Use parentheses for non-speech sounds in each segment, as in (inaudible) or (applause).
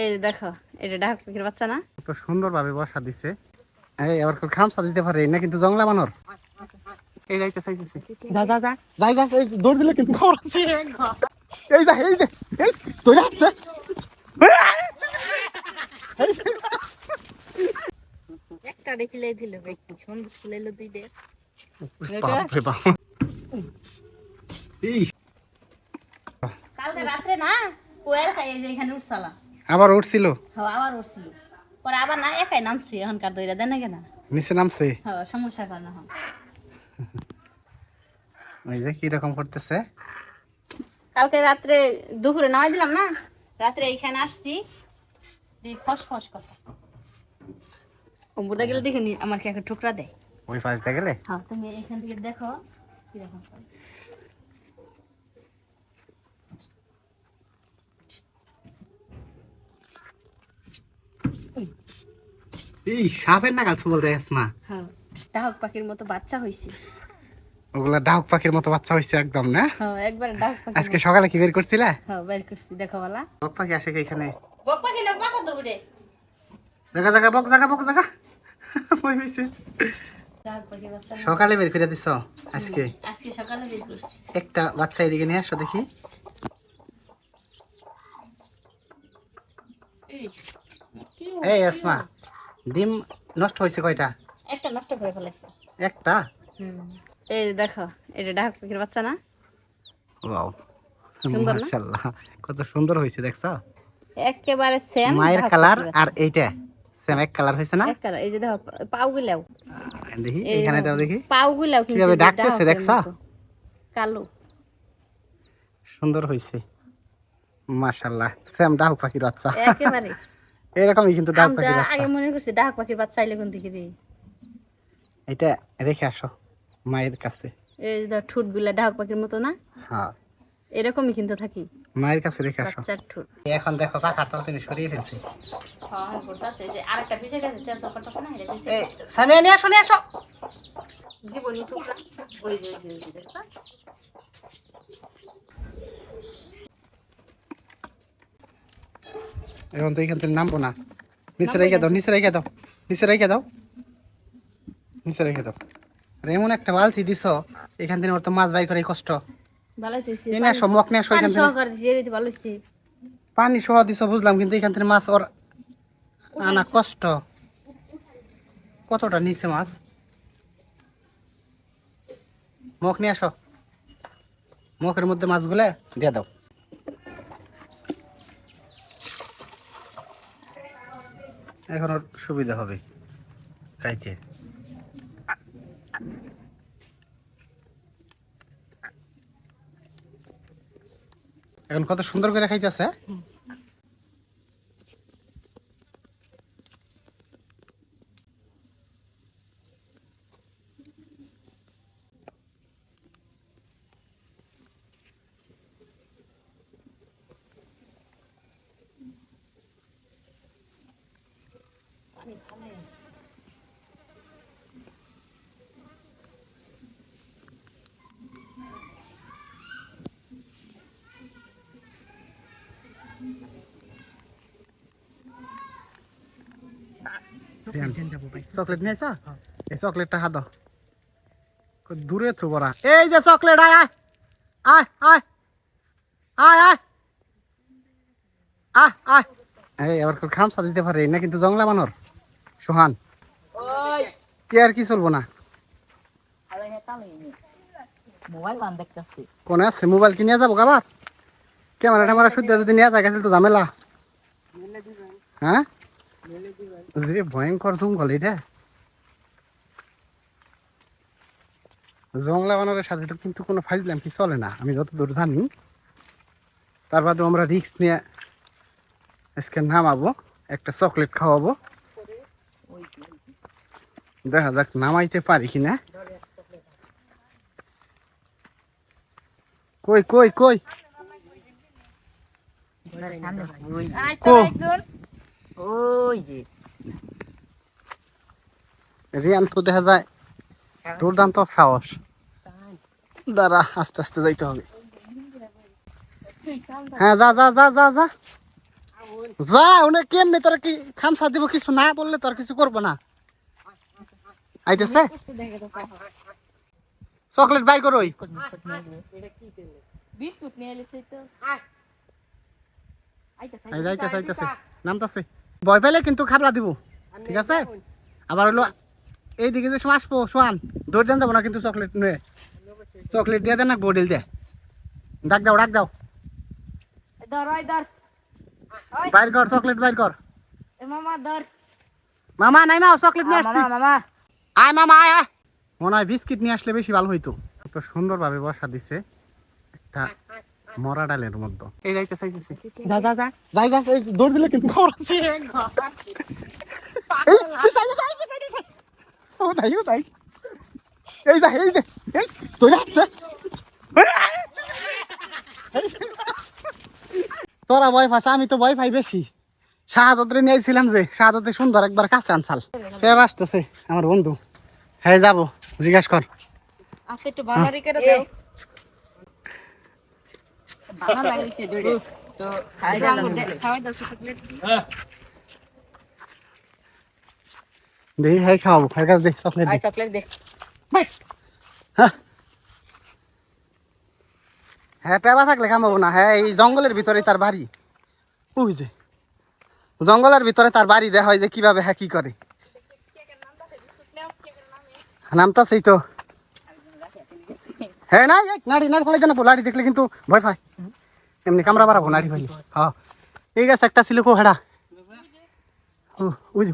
এই দেখো এটা ডাক পাখির বাচ্চা না? কত সুন্দর ভাবে বসা দিছে। এই আবার কেউ খামসা দিতে পারে না কিন্তু জংলা বানর। এই যাইতে চাইতেছে যা যা যা। যাই যা এই দৌড় দিলে কিন্তু খবর আছে। এই যা এই যে এই ধরে আসছে। একটা দেখিলে দিল ব্যক্তি সন্দেশ ফুলাইলো দুই দে বাপরে বাপ। কালকে রাত্রে না কোয়েল খাই যে এখানে উঠছালাম আবার উঠছিল? হ্যাঁ আবার উঠছিল। পরে আবার না একাই নামছি এখনকার দইরা দেন না নিচে নামছে? হ্যাঁ সমস্যা কারণ এখন ওই যে কি রকম করতেছে? কালকে রাত্রে দুপুরে নামাই দিলাম না রাত্রে এইখানে আসছি দিয়ে অম্বুদা গেলে দেখে নি আমার কি একটা ঠুকরা দেয়? ওই পাশটা গেলে? হ্যাঁ তুমি এখান থেকে দেখো কীরকম এই সাপের নাগাল বলতে হ্যাঁ ডাহক পাখির মতো বাচ্চা হয়েছে ওগুলা ডাউক পাখির মতো বাচ্চা হয়েছে একদম না? হ্যাঁ একবার ডাহক পাখি আজকে সকালে কি বের করছিলা? হ্যাঁ বের করছি দেখো বলা। বক পাখি আসে কি এখানে? বক পাখি না বাসা ধরবে রে জায়গা জায়গা বক জায়গা বক জায়গা হইছে। ডাহক। সকালে বের করে দিছ আজকে? আজকে সকালে বের করছি। একটা বাচ্চা এদিকে নিয়ে আসো দেখি। এই এই আসমা ডিম নষ্ট হয়েছে কয়টা? একটা নষ্ট করে ফেলেছে একটা? এই দেখো এটা ডাহক পাখির বাচ্চা না? ওয়াও মাশাআল্লাহ কত সুন্দর হয়েছে দেখছ? একেবারে সেম মায়ের কালার আর এইটা সেম এক কালার হয়েছে না? এক কালার এই যে দেখো পাও গুলাও। দেখি এখানে দাও দেখি। পাও গুলাও কীভাবে ডাকতেছে দেখছ? কালো। সুন্দর হয়েছে। মাশাআল্লাহ সেম ডাক পাখির বাচ্চা। একেবারে। (laughs) এরকমই কিন্তু আমরা পাখির বাচ্চা। আগে মনে করছি ডাহক পাখির বাচ্চা আইলে কোন দিকে রে এটা রেখে আসো মায়ের কাছে। এই যে ঠুটগুলা ডাহক পাখির মতো না? হ্যাঁ। এরকমই কিন্তু থাকি। মায়ের কাছে রেখে আসো। বাচ্চার ঠুট। এখন দেখো কাকার তো তিনি সরিয়ে ফেলছি। হ্যাঁ করতেছে যে আরেকটা পিছে গেছে চার সকালটা না এটা সামিয়া নিয়ে আসো নিয়ে আসো। দিব নি টুকরা ওই যে ওই যে, ওই যে দেখছ? এখন তো এখান থেকে নামবো না। নিচে রেখে দাও নিচে রেখে দাও নিচে রেখে দাও। নিচে রেখে দাও। আর এমন একটা বালতি দিছ এখান থেকে ওর তো মাছ বাইর করে কষ্ট। পানি সহ দিছ বুঝলাম কিন্তু এখান থেকে মাছ ওর আনা কষ্ট। কতটা নিচে মাছ? মক নিয়ে আসো। মকের মধ্যে মাছগুলো দিয়ে দাও। এখন ওর সুবিধা হবে খাইতে। এখন কত সুন্দর করে খাইতেছে? পানি ফালাই চকলেট নিয়ে আসা এই চকলেটটা হাত দূরে থো বড়া। এই যে চকলেট আয় আয়। আয় আয়। আয় আয়। আয় এই আবার খামসা দিতে পারে না কিন্তু জংলা বানর। সোহান কি আর কি চলবো না? কোন আছে? মোবাইল কি নিয়ে যাব আবার ক্যামেরা ট্যামেরা শুদ্ধ যদি নিয়ে যায় গেছিল তো ঝামেলা। হ্যাঁ? যে ভয়ঙ্কর জঙ্গল এটা জংলা বানরের সাথে তো কিন্তু কোনো ফাইজলাম কি চলে না আমি যত যতদূর জানি। তার বাদে আমরা রিক্স নিয়ে আজকে নামাবো একটা চকলেট খাওয়াবো। দেখা যাক নামাইতে পারি কিনা। কই কই কই? কো? রিয়ান তো দেখা যায় দুর্দান্ত সাহস। দাঁড়া আস্তে আস্তে যাইতে হবে। হ্যাঁ যা যা যা যা যা। যা উনি কেমনি তোর কি খামসা দিব কিছু না বললে তোর কিছু করব না। আইতেছে? চকলেট বাইর করো আইতাছে, আইতেছে নামতাছে। ভয় পাইলে কিন্তু খাবলা দিব। ঠিক আছে? আবার হলো এইদিকে যে সময় আসব সোয়ান দৌড় দেন যাব না কিন্তু চকলেট নিয়ে। চকলেট দিয়ে দেন না বোর্ডিল দিয়ে। ডাক দাও ডাক দাও। বাইর কর চকলেট বাইর কর। মামা নাই মা চকলেট নিয়ে আসছি। মামা। আয় মামা আয় মনে হয় বিস্কিট নিয়ে আসলে বেশি ভালো হইতো। তো সুন্দরভাবে বসা দিছে একটা মরা ডালের মধ্যে। এই যাইতে চাইতেছে যা যা যা। যাই যা এই দৌড় দিলে কিন্তু খবর আছে। এই পিছাই দিছে এই পিছাই দিছে। ও তাই ও তাই এই যা এই যে এই তোরা আসছে। তোরা ভয় পাস আমি তো ভয় পাই বেশি। শাহাদতরে নিয়েছিলাম যে শাহাদতে সুন্দর একবার কাছে আনসাল সে আসতেছে আমার বন্ধু। হ্যাঁ যাব জিজ্ঞাসা কর। দেখি হ্যাঁ খাওয়াবো। হ্যাঁ কাছে দেখ চকলেট চকলেট দে হ্যাঁ। হ্যাঁ পেবা থাকলে কামাবো না। হ্যাঁ এই জঙ্গলের ভিতরে তার বাড়ি। ওই যে। জঙ্গলের ভিতরে তার বাড়ি দেখা হয় যে কীভাবে হ্যাঁ কি করে। নামতাছেই তো। হ্যাঁ না নাড়ি নাড়ি ফেলে জানাব লাড়ি দেখলে কিন্তু ভয় পায়। এমনি কামড়া বাড়াবো নাড়ি ফেলি। হ্যাঁ। এই গাছ একটা ছিল কো হেডা ও ওই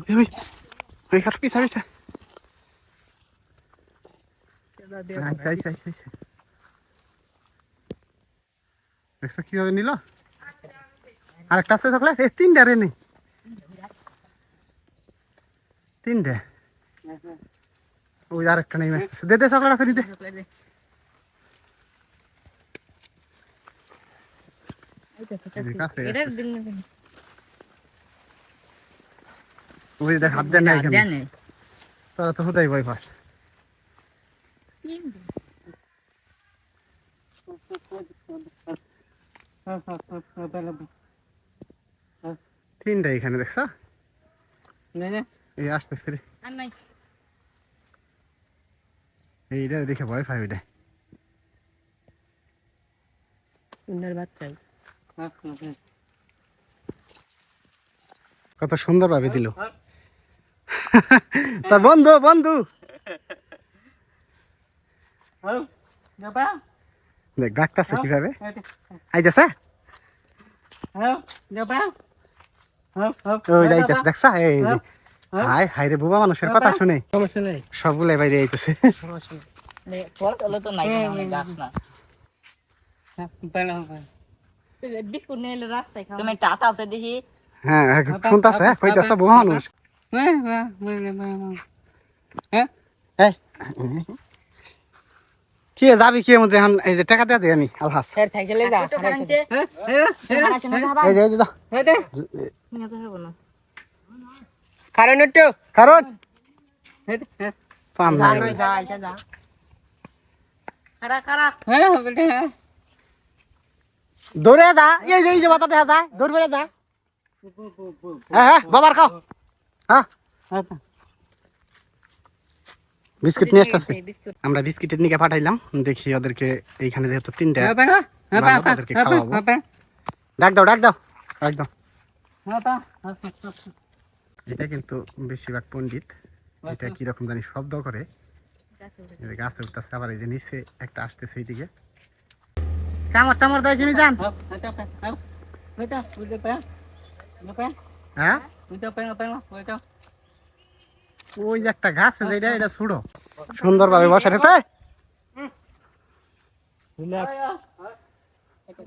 কীভাবে নিল? আরেকটা আছে থাকলে তিনটা রে নেই তিনটে ওই আরেকটা নেই আসতেছে দে দে চকলেট আছে নিতে চকলেট দে এই কাছে এটা আসতেছে। দিন না দিন ওই দেখ হাত দেন না এখানে দেন তোরা তো হুদাই ভয় পাস তিনটা এখানে দেখছ এই আসতেছে রে। এইটা দেখে ভয় পাই ওইটা। কত সুন্দর ভাবে দিল তার বন্ধু বন্ধু। দেখ ডাকতেছে কীভাবে? আইতেছে? দেখছা? এই। হাই হাই রে বুবা মানুষের কথা শুনে সবগুলাই বাইরে আইতেছে। তো নাই হ্যাঁ শুনতাছে কইতাছে বুবা। মানুষ। কি যাবি কি এর মধ্যে? এখন এই যে টাকা দেয়া দে আমি আলহাস। স্যার সাইকেলে যা এই যে এই যে কারণ একটু কারণ পাম না যা যা যা কারা কারা দৌড়ে যা এই যে এই যে মাথা দেখা যায় দৌড় বেড়ে যা হ্যাঁ হ্যাঁ বাবার খাও হ্যাঁ বিস্কিট নিয়ে আসতেছে বিস্কুট আমরা বিস্কিটের নিকে পাঠাইলাম দেখি ওদেরকে এইখানে যেহেতু তিনটা বানাবো, ওদেরকে খাওয়াবো ডাক দাও ডাক দাও ডাক দাও এটা কিন্তু বেশিরভাগ পণ্ডিত। এটা কীরকম জানি শব্দ করে। গাছে উঠতেছে, আবার এই যে নিচে একটা আসতেছে এইদিকে। কামড় টামড় দেয় কিনি যান হ্যাঁ?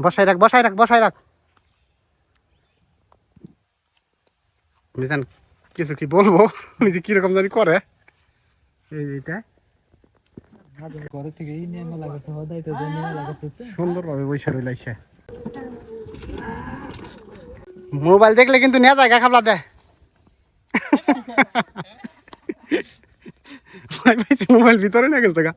বসাই রাখ বসাই রাখ বসাই রাখ। কিছু কি বলব? ওই যে কীরকম জানি করে। এই যে সুন্দরভাবে বসে রইলাইছে। মোবাইল দেখলে কিন্তু নেওয়া জায়গা খাবলা দে। মোবাইল ভিতরে নিয়ে গেছে গা।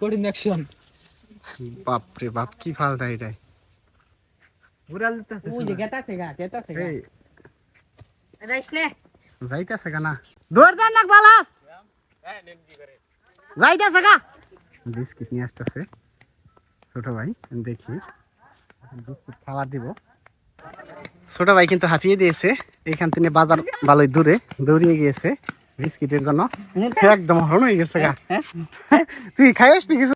কঠিন অ্যাকশন বাপ রে বাপ কি ফাল দেয় এটাই উড়াল দিতেছে ওই যে গেতাছে গা গেতাছে গা। এই। রাইসলে যাইতেছে গা না। দৌড় দেন না বালাস। যাইতেছে গা। বিস্কিট নিয়ে আসতেছে। ছোট ভাই দেখি। বিস্কিট খাবার দিব। ছোট ভাই কিন্তু হাঁপিয়ে দিয়েছে। এখান থেকে বাজার ভালোই দূরে দৌড়িয়ে গিয়েছে। বিস্কিটের জন্য? একদম হরণ হয়ে গেছে গা। তুই খাইস নি কিছু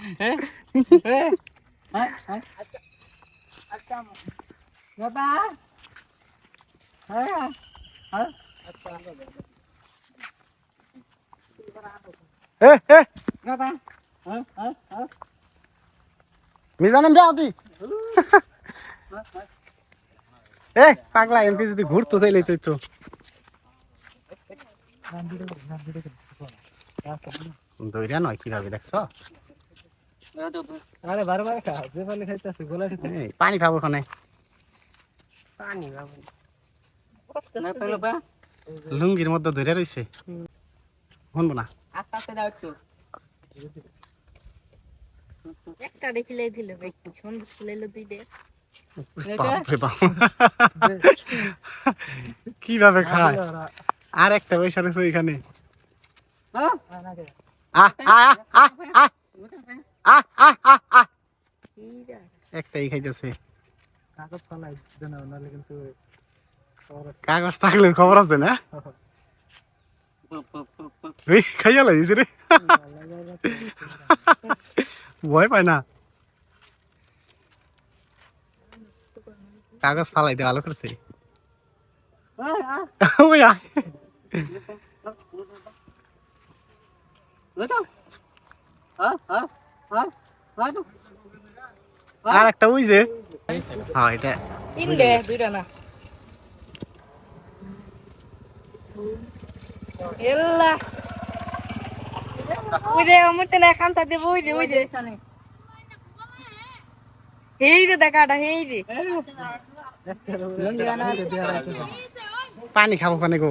পাগলা, এমপি যদি ঘুরতো তাইলে তুই তো দইরা নয় কীভাবে দেখছ? আরে বারবার খা যে পালে খাইতেছে গোলা ঠিক পানি খাব ওখানে। পানি না। লুঙ্গির মধ্যে ধরে রইছে। শুনব না। আস্তে আস্তে দাও একটু। একটা দেখিলে দিল ভাই সুন্দর ছিল দুই দে। কীভাবে খায়? আর একটা পয়সা রেখো এখানে। একটাই খাইতেছে। কাগজ ফালাই থাকলে খবর আছে না? ভয় পায় না। কাগজ ফালাই দে ভালো করছে। ওই আর একটা ওই যে। হ্যাঁ এটা তিনটে দুইটা না। এল্লা। ওই রে আমতে না খামতা দেব ওই রে ওই রে হেই রে দেখাটা হেই রে পানি খাব পানি গো।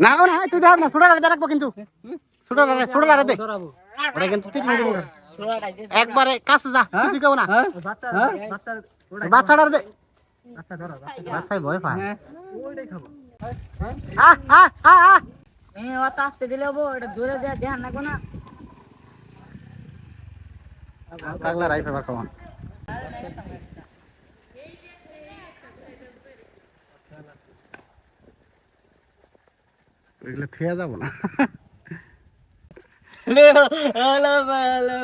না গো না তুই দেখ না ছোট রাতে রাখব কিন্তু। ছোট রাতে ছোট রাতে দে। ধরাবো ওটা কিন্তু ঠিক নেই একবারে কাছে যা কিছু কেউ না। বাচ্চা বাচ্চা ওটাই বাচ্চাটার দে। বাচ্চা ধরা বাচ্চাই ভয় পায়। ওইটাই খাব। এ আসতে দিলে হব এটা দূরে দেয়া ধ্যান না। পাগলা রাই ফেবার কমান এগুলো থুয়ে যাব না। (laughs) Hello hello